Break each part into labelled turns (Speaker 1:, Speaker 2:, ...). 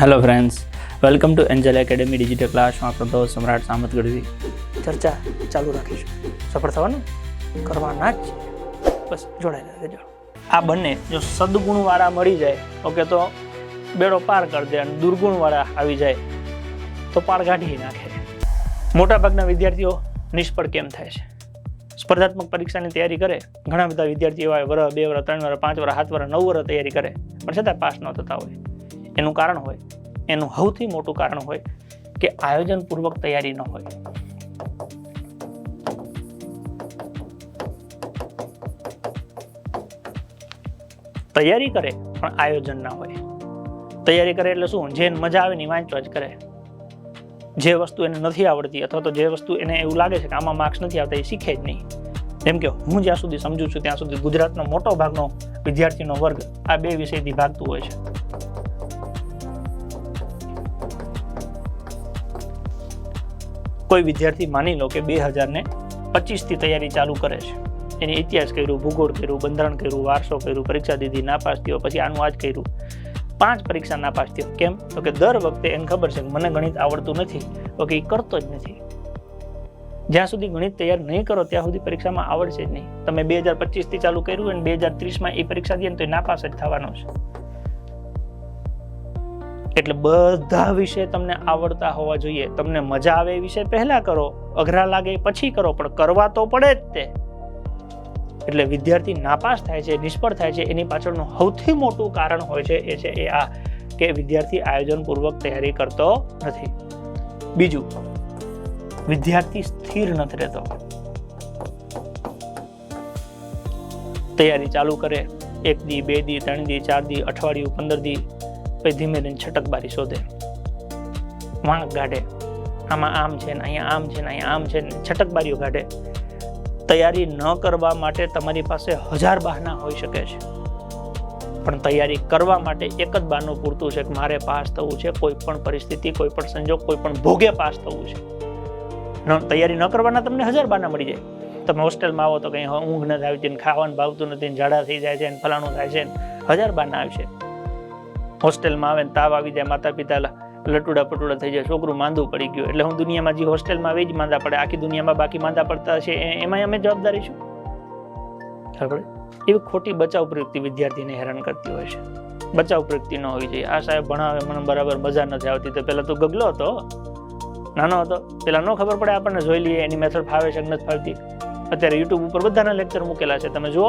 Speaker 1: Hello friends welcome to angel academy digital ક્લાસમાં આપણો દોસ્ત સમ્રાટ સામત ગઢવી.
Speaker 2: ચર્ચા ચાલુ રાખીશું. સફળ થવાનું? કરવાના જ બસ જોડાયેલા રહેજો આ બંને જો સદગુણવાળા મળી જાય ઓકે તો બેડો પાર કરી દે અને દુર્ગુણવાળા આવી જાય તો પાર કાઢી નાખે. મોટાભાગના વિદ્યાર્થીઓ નિષ્ફળ કેમ થાય છે? સ્પર્ધાત્મક પરીક્ષાની તૈયારી કરે ઘણા બધા વિદ્યાર્થીઓ એવા વર બે વર ત્રણ વર પાંચ વર સાત વર નવ વર તૈયારી કરે પણ છતાં પાસ ન થતા હોય. એનું કારણ હોય, એનું સૌથી મોટું કારણ હોય કે આયોજનપૂર્વક તૈયારી ન હોય. તૈયારી કરે પણ આયોજન ના હોય. તૈયારી કરે એટલે શું? જેને મજા આવે ને વાંચવા જ કરે. જે વસ્તુ એને નથી આવડતી અથવા તો જે વસ્તુ એને એવું લાગે છે કે આમાં માર્ક્સ નથી આવતા એ શીખે જ નહીં. જેમ કે હું જ્યાં સુધી સમજુ છું ત્યાં સુધી ગુજરાતનો મોટો ભાગનો વિદ્યાર્થીનો વર્ગ આ બે વિષયથી ભાગતું હોય છે. કોઈ વિદ્યાર્થી માની લો કે બે હજારને પચીસથી તૈયારી ચાલુ કરે છે. એની ઇતિહાસ કર્યું, ભૂગોળ કર્યું, બંધારણ કર્યું, વારસો કર્યું, પરીક્ષા દીધી, નાપાસ થયો, પછી આનું આજ કર્યું. પાંચ પરીક્ષા નાપાસ થયો. કેમ? તો કે દર વખતે એને ખબર છે મને ગણિત આવડતું નથી. તો કે એ કરતો જ નથી. જ્યાં સુધી ગણિત તૈયાર નહીં કરો, ત્યાં સુધી પરીક્ષામાં આવડશે જ નહીં. તમે બે હજાર પચીસથી ચાલુ કર્યું અને બે હજાર ત્રીસમાં એ પરીક્ષા ને તો એ નાપાસ જ થવાનો છે. એટલે બધા વિષય તમને આવડતા હોવા જોઈએ. તમને મજા આવે એ વિષય પહેલા કરો, અઘરા લાગે પછી કરો, પણ કરવા તો પડે જ તે. એટલે વિદ્યાર્થી નાપાસ થાય છે, નિષ્ફળ થાય છે, એની પાછળનું સૌથી મોટું કારણ હોય છે એ છે એ આ કે વિદ્યાર્થી આયોજનપૂર્વક તૈયારી કરતો નથી. બીજું, વિદ્યાર્થી સ્થિર નથી રહેતો. તૈયારી ચાલુ કરે, એક દી, બે દી, ત્રણ દી, ચાર દી, અઠવાડિયું, પંદર દી પછી ધીમે ધીમે છટકબારી શોધે. વાંક ગાઢે. આમાં આમ છે ને અહીંયા આમ છે ને અહીંયા આમ છે ને છટકબારીઓ કાઢે તૈયારી ન કરવા માટે તમારી પાસે હજાર બહાના હોઈ શકે છે. પણ તૈયારી કરવા માટે એક જ બહાનું પૂરતું છે કે મારે પાસ થવું છે, કોઈ પણ પરિસ્થિતિ, કોઈ પણ સંજોગ, કોઈ પણ ભોગે પાસ થવું છે. તૈયારી ન કરવાના તમને હજાર બહાના મળી જાય. તમે હોસ્ટેલમાં આવો તો કંઈ ઊંઘ નથી આવતી ખાવાનું ભાવતું નથી ઝાડા થઈ જાય છે ફલાણું થાય છે હજાર બહાના આવશે. હોસ્ટેલમાં આવે ને તાવ આવી જાય માતા પિતા લટુડા પટુડા થઈ જાય, છોકરું માંદું પડી ગયું. એટલે હું દુનિયામાં જે હોસ્ટેલમાં આવી જ માંદા પડે. આખી દુનિયામાં બાકી માંદા પડતા હશે. એમાં અમે જવાબદારી છું ખબર એવી ખોટી બચાવ પ્રવૃત્તિ વિદ્યાર્થીને હેરાન કરતી હોય છે. બચાવ પ્રવૃત્તિ ન હોવી જોઈએ. આ સાહેબ ભણાવે, મને બરાબર મજા નથી આવતી. તો પહેલાં તો ગગલો હતો? નાનો હતો? પહેલાં ન ખબર પડે આપણને? જોઈ લઈએ. એની મેથડ ફાવે છે નથી ફાવતી? અત્યારે યુટ્યુબ ઉપર બધાના લેક્ચર મૂકેલા છે. તમે જુઓ.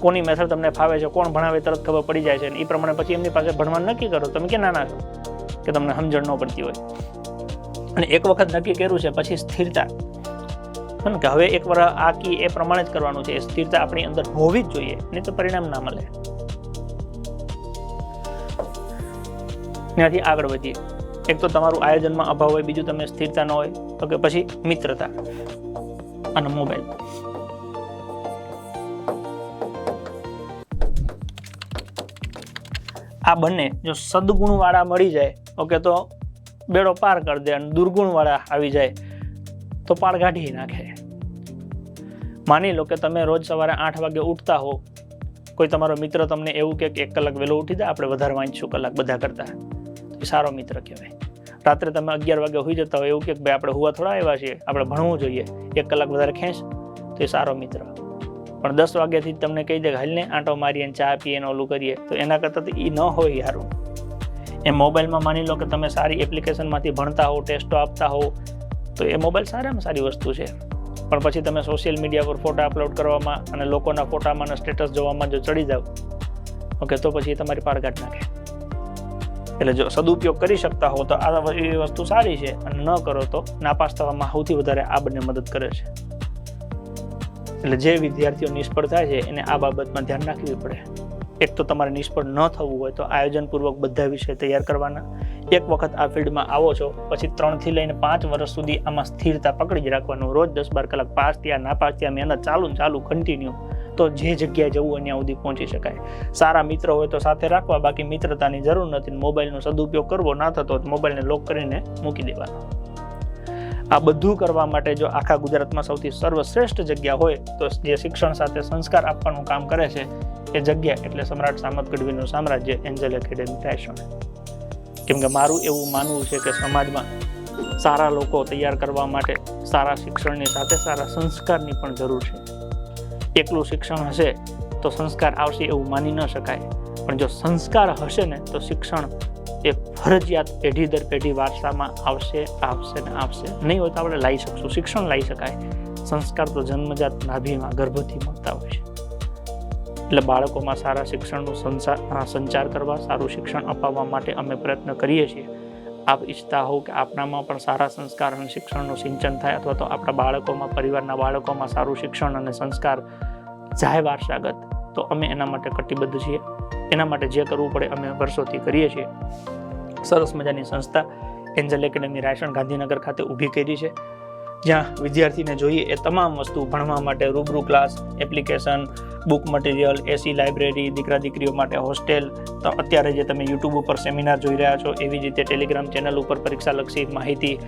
Speaker 2: કોની મેથડ તમને ફાવે છે, કોણ ભણાવે તરત ખબર પડી જાય છે. એ પ્રમાણે પછી એમની પાસે ભણવાનું નક્કી કરો. તમે કે નાના છો કે તમને સમજણ ન પડતી હોય. અને એક વખત નક્કી કર્યું છે, પછી સ્થિરતા. કે હવે એક વાર આ કી એ પ્રમાણે જ કરવાનું છે. એ સ્થિરતા આપણી અંદર હોવી જ જોઈએ, નહીં તો પરિણામ ના મળે. ત્યાંથી આગળ વધીએ. એક તો તમારું આયોજનમાં અભાવ હોય, બીજું તમે સ્થિરતા ન હોય, તો કે પછી મિત્રતા અને મોબાઈલ. આ બંને જો સદગુણવાળા મળી જાય, ઓકે, તો બેડો પાર કરી દે અને દુર્ગુણવાળા આવી જાય, તો પાર કાઢી નાખે. માની લો કે તમે રોજ સવારે આઠ વાગે ઉઠતા હો, કોઈ તમારો મિત્ર તમને એવું કે એક કલાક વહેલો ઉઠી જાય આપણે વધારે વાંચશું કલાક બધા કરતા. સારો મિત્ર કહેવાય. રાત્રે તમે અગિયાર વાગે હોઈ જતા હોય એવું કે ભાઈ આપણે હુવા થોડા આવ્યા છીએ, આપણે ભણવું જોઈએ, એક કલાક વધારે ખેંચ, તો એ સારો મિત્ર. પણ દસ વાગ્યાથી તમને કહી દે હાલને આંટો મારીએ ચા પીએ ને ઓલું કરીએ. તો એના કરતાં તો એ ન હોય યારું એ મોબાઈલમાં માની લો કે તમે સારી એપ્લિકેશનમાંથી ભણતા હો ટેસ્ટો આપતા હો તો એ મોબાઈલ સારામાં સારી વસ્તુ છે. પણ પછી તમે સોશિયલ મીડિયા પર ફોટા અપલોડ કરવામાં અને લોકોના ફોટામાં સ્ટેટસ જોવામાં જો ચડી જાઓ ઓકે, તો પછી એ તમારી પારગાટ નાખે. એટલે જો સદુપયોગ કરી શકતા હો તો આ એ વસ્તુ સારી છે. અને ન કરો તો નાપાસ થવામાં સૌથી વધારે આ બંને મદદ કરે છે. એટલે જે વિદ્યાર્થીઓ નિષ્ફળ થાય છે, એને આ બાબતમાં ધ્યાન રાખવી પડે. એક તો તમારે નિષ્ફળ ન થવું હોય તો આયોજનપૂર્વક બધા વિષય તૈયાર કરવાના. એક વખત આ ફિલ્ડમાં આવો છો, પછી ત્રણથી લઈને પાંચ વર્ષ સુધી આમાં સ્થિરતા પકડી જ રાખવાનું, રોજ દસ બાર કલાક પાસ થયા નાપાસ થયા, મહેનત ચાલુ ચાલુ કન્ટિન્યુ તો જે જગ્યાએ જવું હોય ત્યાં સુધી પહોંચી શકાય. સારા મિત્ર હોય તો સાથે રાખવા, બાકી મિત્રતાની જરૂર નથી મોબાઈલનો સદુપયોગ કરવો ના થતો તો મોબાઈલને લોક કરીને મૂકી દેવાનો. આ બધું કરવા માટે જો આખા ગુજરાતમાં સૌથી સર્વશ્રેષ્ઠ જગ્યા હોય, તો જે શિક્ષણ સાથે સંસ્કાર આપવાનું કામ કરે છે, એ જગ્યા એટલે સમ્રાટ સામત ગઢવીનું સામ્રાજ્ય એન્જલ એકેડેમી રાયસણ કેમ કે મારું એવું માનવું છે કે સમાજમાં સારા લોકો તૈયાર કરવા માટે સારા શિક્ષણની સાથે સારા સંસ્કારની પણ જરૂર છે. એકલું શિક્ષણ હશે તો સંસ્કાર આવશે એવું માની ન શકાય. પણ જો સંસ્કાર હશે ને, તો શિક્ષણ એ ફરજિયાત પેઢી દર પેઢી વારસામાં આવશે આવશે ને આવશે. નહીં હોય તો આપણે લાવી શકશું. શિક્ષણ લાવી શકાય. સંસ્કાર તો જન્મજાત નાભીમાં, ગર્ભથી મળતા હોય છે. એટલે બાળકોમાં સારા શિક્ષણનું સંસાર સંચાર કરવા, સારું શિક્ષણ અપાવવા માટે અમે પ્રયત્ન કરીએ છીએ. આપ ઈચ્છતા હો કે આપણામાં પણ સારા સંસ્કાર અને શિક્ષણનું સિંચન થાય અથવા તો આપણા બાળકોમાં, પરિવારના બાળકોમાં સારું શિક્ષણ અને સંસ્કાર જાય વારસાગત, તો અમે એના માટે કટિબદ્ધ છીએ. એના માટે જે કરવું પડે અમે વર્ષોથી કરીએ છીએ. સરસ મજાની સંસ્થા એન્જલ એકેડેમી રાયસણ ગાંધીનગર ખાતે ઊભી કરી છે. જ્યાં વિદ્યાર્થીને જોઈએ એ તમામ વસ્તુ ભણવા માટે રૂબરૂ class, application, book material, AC library, દીકરા દીકરીઓ માટે હોસ્ટેલ, તો અત્યારે જે તમે યુટ્યુબ ઉપર સેમિનાર જોઈ રહ્યા છો, એવી રીતે ટેલિગ્રામ ચેનલ ઉપર પરીક્ષાલક્ષી માહિતી,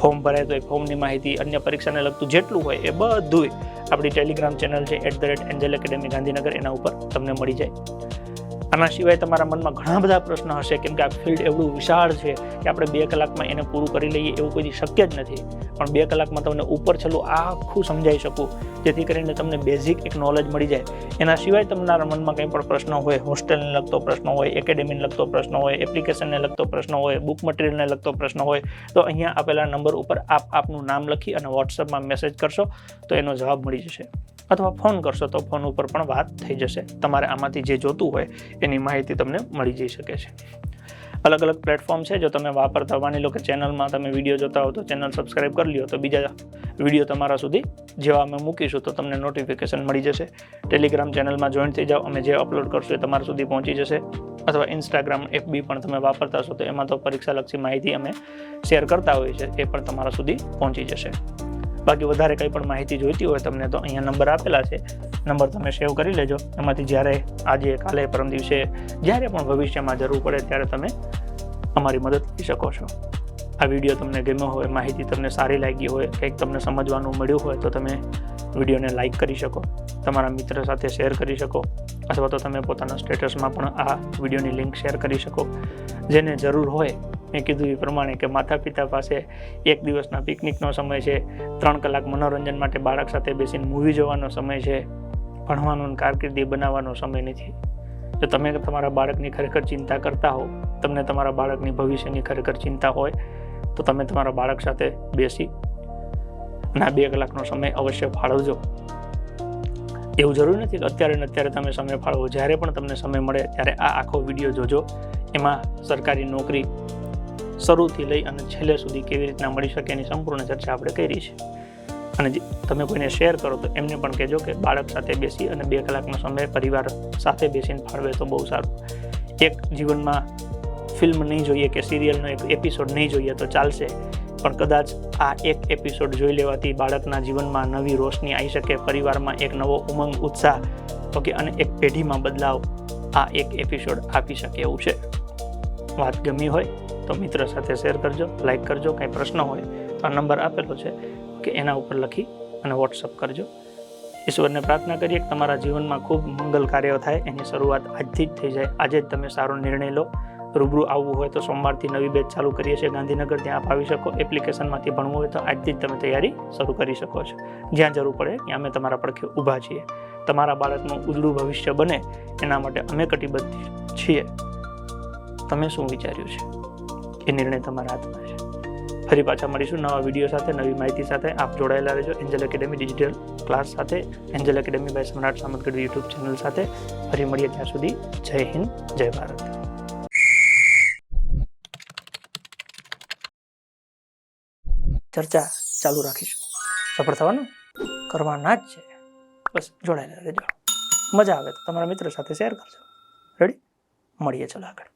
Speaker 2: ફોર્મ ભરાય તો એ ફોર્મની માહિતી, અન્ય પરીક્ષાને લગતું જેટલું હોય એ બધું આપણી ટેલિગ્રામ ચેનલ છે, at the rate angel academy Gandhinagar, એના ઉપર તમને મળી જાય. આના સિવાય તમારા મનમાં ઘણા બધા પ્રશ્ન હશે, કેમ કે આ ફિલ્ડ એવડું વિશાળ છે કે આપણે બે કલાકમાં એને પૂરું કરી લઈએ એવું કોઈ શક્ય જ નથી. પણ બે કલાકમાં તમને ઉપર છેલ્લું આખું સમજાઈ શકું, જેથી કરીને તમને બેઝિક એક નોલેજ મળી જાય. એના સિવાય તમારા મનમાં કંઈ પણ પ્રશ્ન હોય હોસ્ટેલને લગતો પ્રશ્ન હોય એકેડેમીને લગતો પ્રશ્ન હોય એપ્લિકેશનને લગતો પ્રશ્ન હોય બુક મટીરિયલને લગતો પ્રશ્ન હોય, તો અહીંયા આપેલા નંબર ઉપર આપ આપનું નામ લખી અને વોટ્સઅપમાં મેસેજ કરશો, તો એનો જવાબ મળી જશે. અથવા ફોન કરશો તો ફોન ઉપર પણ વાત થઈ જશે. તમારે આમાંથી જે જોતું હોય એની માહિતી તમને મળી જઈ શકે છે. અલગ અલગ પ્લેટફોર્મ છે જો તમે વાપરતા માની લો કે ચેનલમાં તમે વીડિયો જોતા હો તો ચેનલ સબસ્ક્રાઈબ કરી લ્યો તો બીજા વીડિયો તમારા સુધી જેવા અમે મૂકીશું તો તમને નોટિફિકેશન મળી જશે. ટેલિગ્રામ ચેનલમાં જોઈન થઈ જાઓ. અમે જે અપલોડ કરશું એ તમારા સુધી પહોંચી જશે. અથવા ઇન્સ્ટાગ્રામ એફબી પણ તમે વાપરતા હશો તો એમાં તો પરીક્ષાલક્ષી માહિતી અમે શેર કરતા હોઈએ છીએ. એ પણ તમારા સુધી પહોંચી જશે. બાકી વધારે કંઈ પણ માહિતી જોઈતી હોય તમને તો અહીંયા નંબર આપેલા છે. નંબર તમે સેવ કરી લેજો. એમાંથી જ્યારે આજે કાલે પરમ દિવસે જ્યારે પણ ભવિષ્યમાં જરૂર પડે ત્યારે તમે અમારી મદદ લઈ શકો છો. આ વીડિયો તમને ગમ્યો હોય, માહિતી તમને સારી લાગી હોય, કંઈક તમને સમજવાનું મળ્યું હોય તો તમે વિડીયોને લાઈક કરી શકો, તમારા મિત્ર સાથે શેર કરી શકો, અથવા તો તમે પોતાના સ્ટેટસમાં પણ આ વિડીયોની લિંક શેર કરી શકો. જેને જરૂર હોય મેં કીધું એ પ્રમાણે કે માતા પિતા પાસે એક દિવસના પિકનિકનો સમય છે, ત્રણ કલાક મનોરંજન માટે બાળક સાથે બેસીને મૂવી જોવાનો સમય છે, ભણવાનો કારકિર્દી બનાવવાનો સમય નથી. જો તમે તમારા બાળકની ખરેખર ચિંતા કરતા હો, તમને તમારા બાળકની ભવિષ્યની ખરેખર ચિંતા હોય, તો તમે તમારા બાળક સાથે બેસી ના બે કલાકનો સમય અવશ્ય ફાળવજો. એવું જરૂરી નથી કે અત્યારે ને અત્યારે તમે સમય ફાળવો. જ્યારે પણ તમને સમય મળે, ત્યારે આ આખો વીડિયો જોજો. એમાં સરકારી નોકરી શરૂથી લઈ અને છેલ્લે સુધી કેવી રીતના મળી શકે એની સંપૂર્ણ ચર્ચા આપણે કરી છે. અને તમે કોઈને શેર કરો તો એમને પણ કહેજો કે બાળક સાથે બેસી અને બે કલાકનો સમય પરિવાર સાથે બેસીને ફાળવે તો બહુ સારું. એક જીવનમાં ફિલ્મ નહીં જોઈએ કે સિરિયલનો એક એપિસોડ નહીં જોઈએ તો ચાલશે. પણ કદાચ આ એક એપિસોડ જોઈ લેવાથી બાળકના જીવનમાં નવી રોશની આવી શકે, પરિવારમાં એક નવો ઉમંગ, ઉત્સાહ, ઓકે, અને એક પેઢીમાં બદલાવ આ એક એપિસોડ આપી શકે એવું છે. વાત ગમી હોય તો મિત્ર સાથે શેર કરજો લાઈક કરજો, કંઈ પ્રશ્ન હોય તો આ નંબર આપેલો છે કે એના ઉપર લખી અને વોટ્સઅપ કરજો. ઈશ્વરને પ્રાર્થના કરીએ કે તમારા જીવનમાં ખૂબ મંગલ કાર્યો થાય, એની શરૂઆત આજથી જ થઈ જાય. આજે જ તમે સારો નિર્ણય લો. રૂબરૂ આવવું હોય તો સોમવારથી નવી બેચ ચાલુ કરીએ છીએ. ગાંધીનગર ત્યાં આપ આવી શકો. એપ્લિકેશનમાંથી ભણવું હોય તો આજથી જ તમે તૈયારી શરૂ કરી શકો છો. જ્યાં જરૂર પડે ત્યાં અમે તમારા પડખે ઊભા છીએ. તમારા બાળકનું ઉજળું ભવિષ્ય બને. એના માટે અમે કટિબદ્ધ છીએ. તમે શું વિચાર્યું છે? એ નિર્ણય તમારા હાથમાં છે. ફરી પાછા મળીશું નવા વીડિયો સાથે, નવી માહિતી સાથે. આપ જોડાયેલા રહેજો એન્જલ એકેડેમી ડિજિટલ ક્લાસ સાથે angel academy by Samrat Samatgadh YouTube channel સાથે. ફરી મળીએ ત્યાં સુધી. જય હિન્દ, જય ભારત. ચર્ચા ચાલુ રાખીશું. સફળ થવાનું કરવાના જ છે. બસ જોડાયેલા રહેજો. મજા આવે તો તમારા મિત્રો સાથે શેર કરજો. રેડી મળીએ ચલો આગળ.